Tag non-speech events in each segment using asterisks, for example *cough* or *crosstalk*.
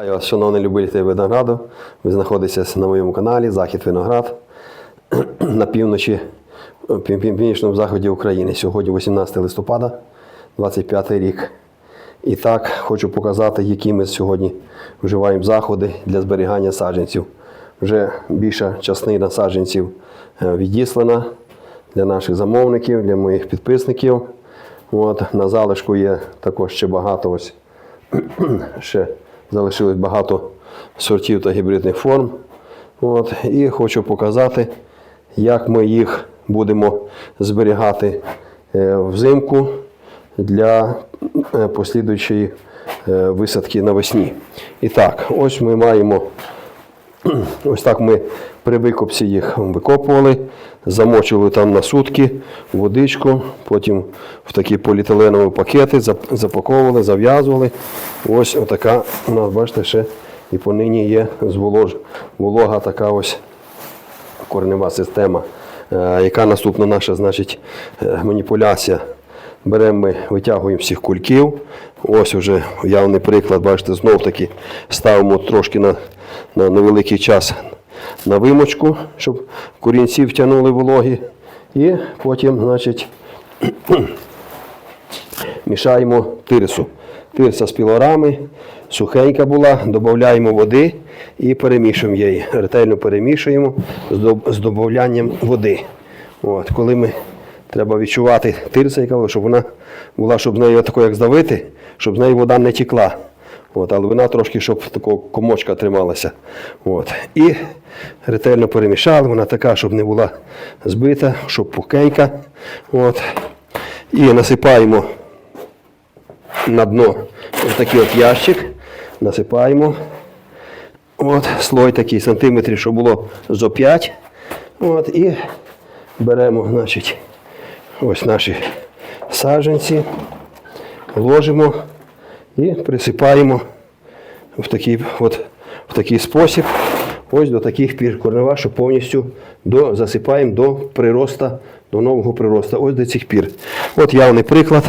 Вітаю вас, шановні любителі винограду. Ви знаходитеся на моєму каналі Захід Виноград на півночі, пів- пів- північному заході України. Сьогодні 18 листопада, 25 рік. І так, хочу показати, які ми сьогодні вживаємо заходи для зберігання саджанців. Вже більша частина саджанців е, відіслана для наших замовників, для моїх підписників. От, на залишку є також ще багато ось *clears throat* ще залишилось багато сортів та гібридних форм. От, і хочу показати, як ми їх будемо зберігати е, взимку для е, послідуючої е, висадки навесні. І так, ось ми маємо Ось так ми при викопці їх викопували, замочили там на сутки водичку, потім в такі поліетиленові пакети запаковували, зав'язували. Ось отака у нас, бачите, ще і понині є зволож, волога така ось коренева система. Е, Яка наступна наша значить, е, маніпуляція? Беремо ми, витягуємо всіх кульків. Ось уже явний приклад, бачите, знов таки ставимо трошки на, на невеликий час на вимочку, щоб корінці втягнули вологі. І потім, значить, *clears throat* мішаємо тирсу. Тирса з пілорами, сухенька була, додаємо води і перемішуємо її. Ретельно перемішуємо з додаванням води. От, коли ми треба відчувати тирса, яка щоб вона була, щоб з нею тако, як здавити, щоб з неї вода не текла. От, але вона трошки, щоб такого комочка трималася. От. І ретельно перемішали, вона така, щоб не була збита, щоб пухенька. От. І насипаємо на дно такий от ящик, насипаємо. От, слой такий сантиметрів, щоб було зо 5. От, і беремо, значить, ось наші саджанці, ложимо і присипаємо в такий, от, в такий спосіб. Ось до таких пір корнева, що повністю до, засипаємо до прироста, до нового прироста. Ось до цих пір. От явний приклад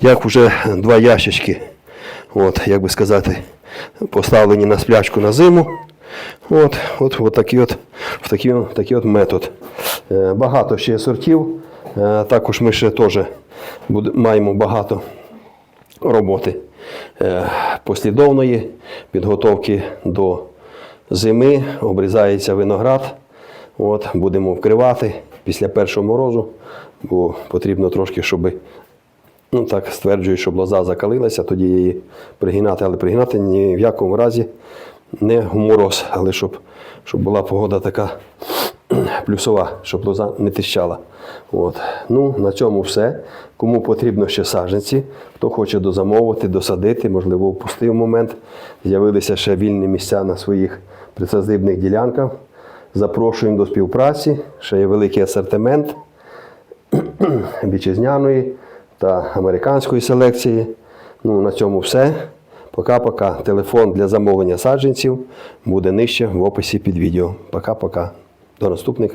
як вже два ящички, от, як би сказати, поставлені на сплячку на зиму. От, от, от такий от, в такий, такий от метод. Е, Багато ще сортів. Е, Також ми ще теж маємо багато роботи е, послідовної підготовки до зими. Обрізається виноград. От, будемо вкривати після першого морозу, бо потрібно трошки, щоб Ну так стверджують, щоб лоза закалилася, тоді її пригинати, але пригинати ні в якому разі не в мороз, але щоб, щоб була погода така *clears throat* плюсова, щоб лоза не тріщала. От. Ну, на цьому все. Кому потрібно ще саджанці, хто хоче дозамовити, досадити, можливо, впустив момент. З'явилися ще вільні місця на своїх присадибних ділянках. Запрошуємо до співпраці. Ще є великий асортимент *clears throat* вітчизняної та американської селекції. Ну, на цьому все. Пока-пока. Телефон для замовлення саджанців буде нижче в описі під відео. Пока-пока. До наступних.